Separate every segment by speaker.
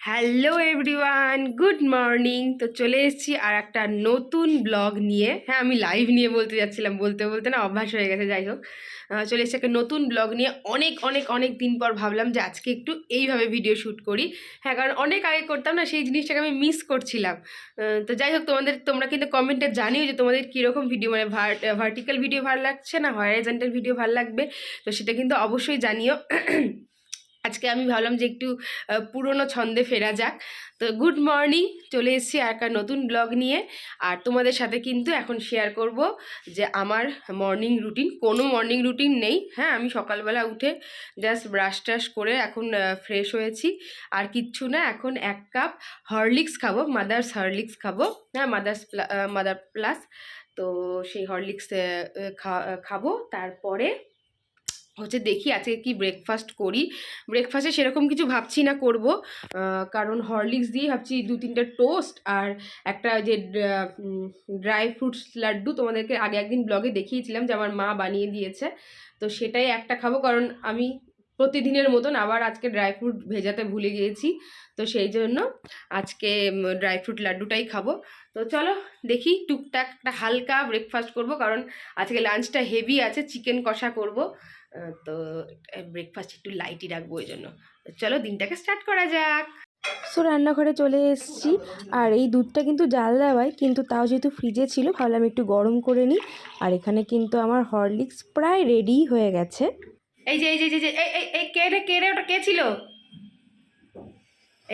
Speaker 1: Hello everyone good morning তো চলে এসেছি আর একটা নতুন ব্লগ নিয়ে। হ্যাঁ আমি লাইভ নিয়ে বলতে যাচ্ছিলাম, বলতে বলতে না অভ্যাস হয়ে গেছে, যাই হোক। চলে এসেছি একটা নতুন ব্লগ নিয়ে। অনেক অনেক অনেক দিন পর ভাবলাম যে আজকে একটু এইভাবে ভিডিও শ্যুট করি। হ্যাঁ কারণ অনেক আগে করতাম না, সেই জিনিসটাকে আমি মিস করছিলাম। তো যাই হোক, তোমাদের, তোমরা কিন্তু কমেন্টে জানিও যে তোমাদের কীরকম ভিডিও মানে ভার্টিক্যাল ভিডিও ভালো লাগছে না হরাইজেন্টাল ভিডিও ভালো লাগবে। তো সেটা কিন্তু অবশ্যই জানিও। আজকে আমি ভাবলাম যে একটু পুরনো ছন্দে ফেরা যাক। তো গুড মর্নিং, চলে এসেছি একটা নতুন ব্লগ নিয়ে। আর তোমাদের সাথে কিন্তু এখন শেয়ার করব যে আমার মর্নিং রুটিন কোনো মর্নিং রুটিন নেই। হ্যাঁ আমি সকালবেলা উঠে জাস্ট ব্রাশ ট্রাশ করে এখন ফ্রেশ হয়েছি। আর কিচ্ছু না, এখন এক কাপ হরলিক্স খাব মাদার্স হরলিক্স খাব। হ্যাঁ মাদার্স মাদার প্লাস তো সেই হরলিক্স খাব। তারপরে হচ্ছে দেখি আজকে কি ব্রেকফাস্ট করি। ব্রেকফাস্টে সেরকম কিছু ভাবছি না করব কারণ হরলিক্স দিয়ে ভাবছি দু তিনটে টোস্ট আর একটা যে ড্রাই ফ্রুটস লাড্ডু তোমাদেরকে আগে একদিন ব্লগে দেখিয়েছিলাম যে আমার মা বানিয়ে দিয়েছে। তো সেটাই একটা খাব, কারণ আমি প্রতিদিনের মতন আবার আজকে ড্রাই ফ্রুট ভেজাতে ভুলে গিয়েছি। তো সেই জন্য আজকে ড্রাই ফ্রুট লাড্ডুটাই খাব। তো চলো দেখি টুকটাক একটা হালকা ব্রেকফাস্ট করব, কারণ আজকে লাঞ্চটা হেভি আছে চিকেন কষা করব। তো ব্রেকফাস্ট একটু লাইটই রাখব ওই জন্য। চলো দিনটাকে স্টার্ট করা যাক।
Speaker 2: সো রান্নাঘরে চলে এসেছি। আর এই দুধটা কিন্তু জাল দেওয়ায় কিন্তু তাও যেহেতু ফ্রিজে ছিল ভাবলাম একটু গরম করে নিই। আর এখানে কিন্তু আমার হরলিক্স প্রায় রেডি হয়ে গেছে।
Speaker 1: এই যে এই যে এই যে, এই কে রে কে রে ওটা কে ছিল?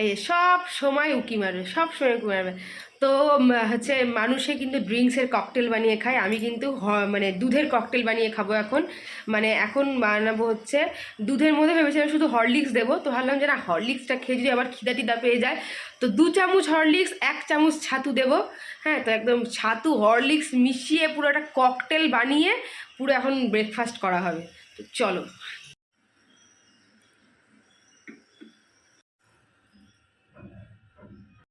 Speaker 1: এই সব সময় উকি মারবে, সব সময় উকি মারবে। তো হচ্ছে মানুষে কিন্তু ড্রিঙ্কসের ককটেল বানিয়ে খায়, আমি কিন্তু মানে দুধের ককটেল বানিয়ে খাব এখন। মানে এখন বানাবো হচ্ছে দুধের মধ্যে ভেবেছিলাম শুধু হরলিক্স দেবো, তো ভাবলাম যে না হরলিক্সটা খেয়ে যদি আবার খিদা টিদা পেয়ে যায়, তো দু চামচ হরলিক্স এক চামচ ছাতু দেবো। হ্যাঁ তো একদম ছাতু হরলিক্স মিশিয়ে পুরো একটা ককটেল বানিয়ে পুরো এখন ব্রেকফাস্ট করা হবে। তো চলো।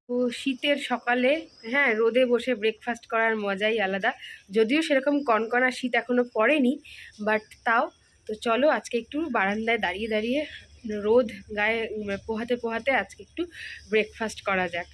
Speaker 1: তো শীতের সকালে হ্যাঁ রোদে বসে ব্রেকফাস্ট করার মজাই আলাদা। যদিও সেরকম কনকনা শীত এখনও পড়েনি বাট তাও। তো চলো আজকে একটু বারান্দায় দাঁড়িয়ে দাঁড়িয়ে রোদ গায়ে পোহাতে পোহাতে আজকে একটু ব্রেকফাস্ট করা যাক।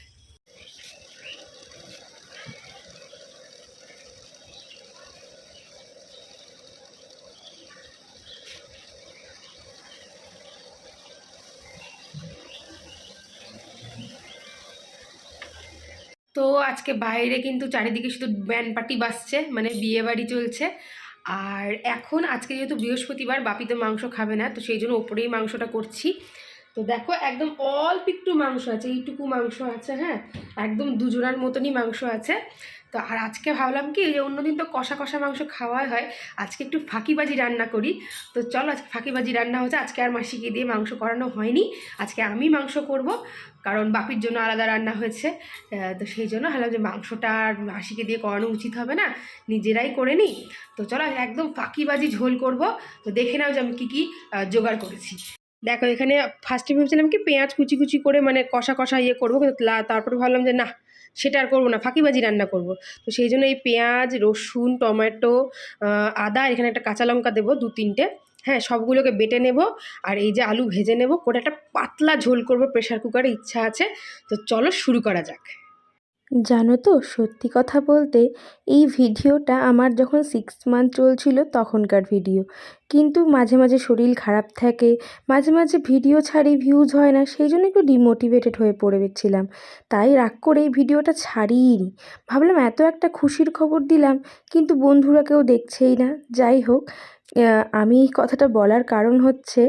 Speaker 1: তো আজকে বাইরে কিন্তু চারিদিকে শুধু ব্যান্ড পার্টি বাসছে মানে বিয়ে বাড়ি চলছে। আর এখন আজকে যেহেতু বৃহস্পতিবার, বাপি তো মাংস খাবে না, তো সেই জন্য ওপরেই মাংসটা করছি। তো দেখো, একদম অল্প একটু মাংস আছে, এইটুকু মাংস আছে হ্যাঁ? একদম দুজোড়ার মতনই মাংস আছে। তো আর আজকে ভাবলাম কি যে অন্যদিন তো কষা কষা মাংস খাওয়াই হয়, আজকে একটু ফাঁকিবাজি রান্না করি। তো চলো, আজকে ফাঁকিবাজি রান্না হচ্ছে, আজকে আর মাসিকে দিয়ে মাংস করানো হয়নি, আজকে আমি মাংস করব, কারণ বাপির জন্য আলাদা রান্না হয়েছে। তো সেই জন্য ভাবলাম যে মাংসটা আর মাসিকে দিয়ে করানো উচিত হবে না, নিজেরাই করে নিই। তো চলো একদম ফাঁকিবাজি ঝোল করব। তো দেখে নাও যে আমি কী কী জোগাড় করেছি। দেখো, এখানে ফার্স্টে ভেবেছিলাম কি পেঁয়াজ কুচি কুচি করে মানে কষা কষা ইয়ে করব, কিন্তু তারপরে ভাবলাম যে না, সেটা আর করব না, ফাঁকিবাজি রান্না করব। তো সেই জন্য এই পেঁয়াজ, রসুন, টমেটো আদা এখানে একটা কাঁচা লঙ্কা দেবো, দু তিনটে হ্যাঁ সবগুলোকে বেটে নেব, আর এই যে আলু ভেজে নেব, করে একটা পাতলা ঝোল করব প্রেশার কুকারে ইচ্ছা আছে। তো চলো শুরু করা যাক।
Speaker 2: জানো তো, সত্যি কথা বলতে এই ভিডিওটা আমার যখন সিক্স মান্থ চলছিল তখনকার ভিডিও কিন্তু মাঝে মাঝে শরীর খারাপ থাকে, মাঝে মাঝে ভিডিও ছাড়ি ভিউজ হয় না, সেই জন্য একটু ডিমোটিভেটেড হয়ে পড়েছিলাম তাই রাগ করে এই ভিডিওটা ছাড়িইনি। ভাবলাম এত একটা খুশির খবর দিলাম, কিন্তু বন্ধুরা কেউ দেখছেই না। যাই হোক আমি এই কথাটা বলার কারণ হচ্ছে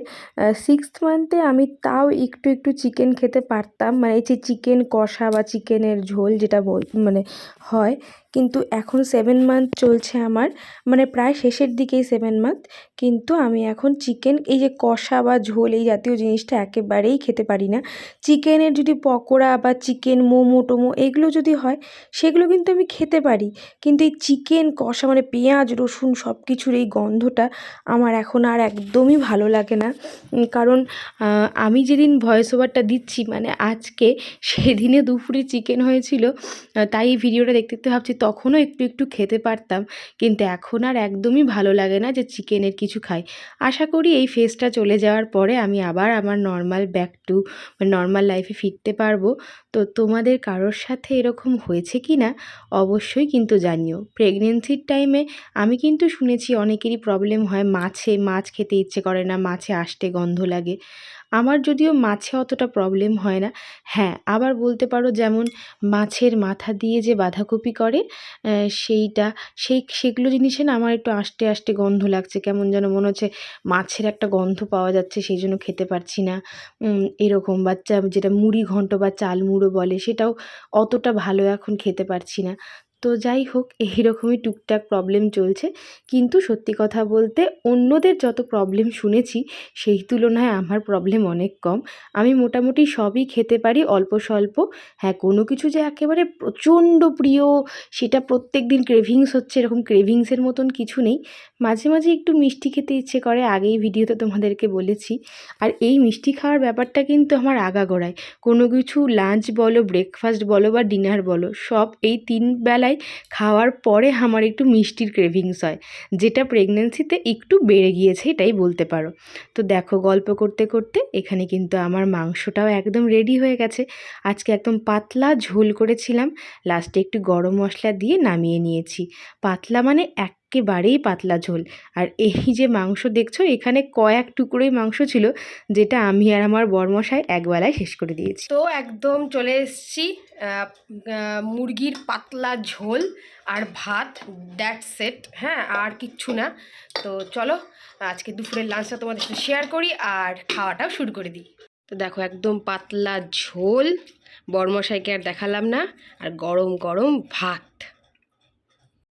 Speaker 2: সিক্সথ মান্থে আমি তাও একটু একটু চিকেন খেতে পারতাম। মানে এই যে চিকেন কষা বা চিকেনের ঝোল যেটা বল মানে হয় কিন্তু এখন সেভেন মান্থ চলছে আমার মানে প্রায় শেষের দিকেই সেভেন মান্থ কিন্তু আমি এখন চিকেন এই যে কষা বা ঝোল এই জাতীয় জিনিসটা একেবারেই খেতে পারি না। চিকেনের যদি পকোড়া বা চিকেন মোমো, টোমো এগুলো যদি হয়, সেগুলো কিন্তু আমি খেতে পারি। কিন্তু এই চিকেন কষা মানে পেঁয়াজ, রসুন সব কিছুর এই গন্ধটা আমার এখন আর একদমই ভালো লাগে না। কারণ আমি যেদিন ভয়েস ওভারটা দিচ্ছি মানে আজকে সেদিনে দুপুরে চিকেন হয়েছিল তাই এই ভিডিওটা দেখতে দেখতে ভাবছি তখনও একটু একটু খেতে পারতাম। কিন্তু এখন আর একদমই ভালো লাগে না যে চিকেনের কিছু খাই। আশা করি এই ফেজটা চলে যাওয়ার পরে আমি আবার আমার নর্মাল ব্যাক টু নর্মাল লাইফে ফিরতে পারব। তো তোমাদের কারোর সাথে এরকম হয়েছে কি না? অবশ্যই কিন্তু জানিও। প্রেগনেন্সির টাইমে আমি কিন্তু শুনেছি অনেকেরই প্রবলেম হয় মাছে, মাছ খেতে ইচ্ছে করে না, মাছে আষ্টে গন্ধ লাগে। আমার যদিও মাছে অতটা প্রবলেম হয় না। হ্যাঁ আবার বলতে পারো যেমন মাছের মাথা দিয়ে যে বাঁধাকপি করে সেইটা, সেই, সেগুলো জিনিসে না আমার একটু আষ্টে আষ্টে গন্ধ লাগছে। কেমন যেন মনে হচ্ছে মাছের একটা গন্ধ পাওয়া যাচ্ছে, সেই জন্য খেতে পারছি না। এরকম বা চা- যেটা মুড়ি ঘন্ট বা চাল মুড়ো বলে, সেটাও অতটা ভালো এখন খেতে পারছি না। তো যাই হোক, এইরকমই টুকটাক প্রবলেম চলছে। কিন্তু সত্যি কথা বলতে, অন্যদের যত প্রবলেম শুনেছি, সেই তুলনায় আমার প্রবলেম অনেক কম। আমি মোটামুটি সবই খেতে পারি, অল্প স্বল্প। হ্যাঁ কোনো কিছু যে একেবারে প্রচণ্ড প্রিয়, সেটা প্রত্যেক দিন ক্রেভিংস হচ্ছে, এরকম ক্রেভিংসের মতন কিছু নেই। মাঝে মাঝে একটু মিষ্টি খেতে ইচ্ছে করে, আগেই ভিডিওতে তোমাদেরকে বলেছি। আর এই মিষ্টি খাওয়ার ব্যাপারটা কিন্তু আমার আগাগোড়ায় কোনো কিছু লাঞ্চ বলো ব্রেকফাস্ট বলো বা ডিনার বলো, সব এই তিন বেলায় খাওয়ার পরে আমার একটু মিষ্টির ক্রেভিংস হয়। যেটা প্রেগনেন্সিতে একটু বেড়ে গিয়েছে এটাই বলতে পারো। তো দেখো, গল্প করতে করতে এখানে কিন্তু আমার মাংসটাও একদম রেডি হয়ে গেছে। আজকে একদম পাতলা ঝোল করেছিলাম। লাস্টে একটু গরম মশলা দিয়ে নামিয়ে নিয়েছি। পাতলা মানে একেবারেই পাতলা ঝোল। আর এই যে মাংস দেখছ, এখানে কয়েক টুকরোই মাংস ছিল, যেটা আমি আর আমার বরমশাই একবেলায় শেষ করে দিয়েছি।
Speaker 1: তো একদম চলে এসেছি মুরগির পাতলা ঝোল আর ভাত দ্যাট সেট হ্যাঁ আর কিচ্ছু না। তো চলো, আজকে দুপুরের লাঞ্চটা তোমাদের সাথে শেয়ার করি আর খাওয়াটাও শুরু করে দিই। তো দেখো, একদম পাতলা ঝোল, বর্মশাইকে আর দেখালাম না। আর গরম গরম ভাত।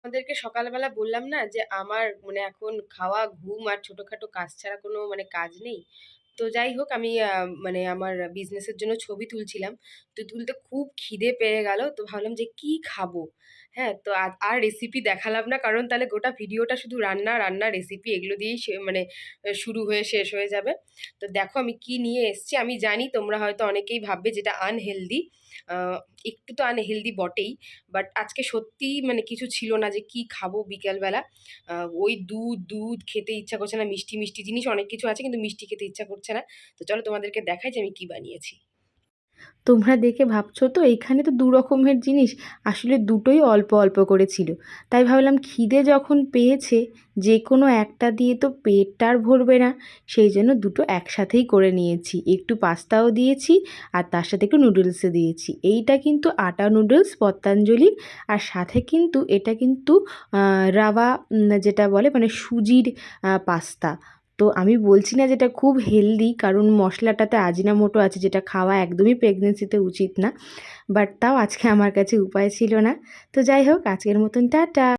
Speaker 1: আমাদেরকে সকালবেলা বললাম না যে আমার মানে এখন খাওয়া, ঘুম আর ছোটোখাটো কাজ ছাড়া কোনো মানে কাজ নেই। তো যাই হোক আমি মানে আমার বিজনেসের জন্য ছবি তুলছিলাম। তো তুলতে খুব খিদে পেয়ে গেল। তো ভাবলাম যে কি খাব? হ্যাঁ তো আর রেসিপি দেখালাম না। কারণ তাহলে গোটা ভিডিওটা শুধু রান্না রান্না রেসিপি এগুলো দিয়েই মানে শুরু হয়ে, শেষ হয়ে যাবে। তো দেখো আমি কি নিয়ে এসেছি। আমি জানি তোমরা হয়তো অনেকেই ভাববে যেটা আনহেলদি একটু তো আনহেলদি বটেই। বাট আজকে সত্যিই মানে কিছু ছিল না যে কি খাব বিকেলবেলা। ওই দুধ দুধ খেতে ইচ্ছা করছে না, মিষ্টি মিষ্টি জিনিস অনেক কিছু আছে কিন্তু মিষ্টি খেতে ইচ্ছা করছে না। তো চলো তোমাদেরকে দেখাই যে আমি কি বানিয়েছি।
Speaker 2: তোমরা দেখে ভাবছ তো, এইখানে তো দু রকমের জিনিস। আসলে দুটোই অল্প অল্প করে ছিল। তাই ভাবলাম খিদে যখন পেয়েছে, যে কোনো একটা দিয়ে তো পেটটা আর ভরবে না। সেই জন্য দুটো একসাথেই করে নিয়েছি। একটু পাস্তাও দিয়েছি, আর তার সাথে একটু নুডলসও দিয়েছি। এইটা কিন্তু আটা নুডলস পতঞ্জলির আর সাথে কিন্তু এটা কিন্তু রাভা যেটা বলে মানে সুজির পাস্তা। তো আমি বলছি না যেটা খুব হেলদি কারণ মশলাটাতে আজিনামোটো আছে, যেটা খাওয়া একদমই প্রেগনেন্সিতে উচিত না। বাট তাও আজকে আমার কাছে উপায় ছিল না। তো যাই হোক, আজকের মতন টাটা।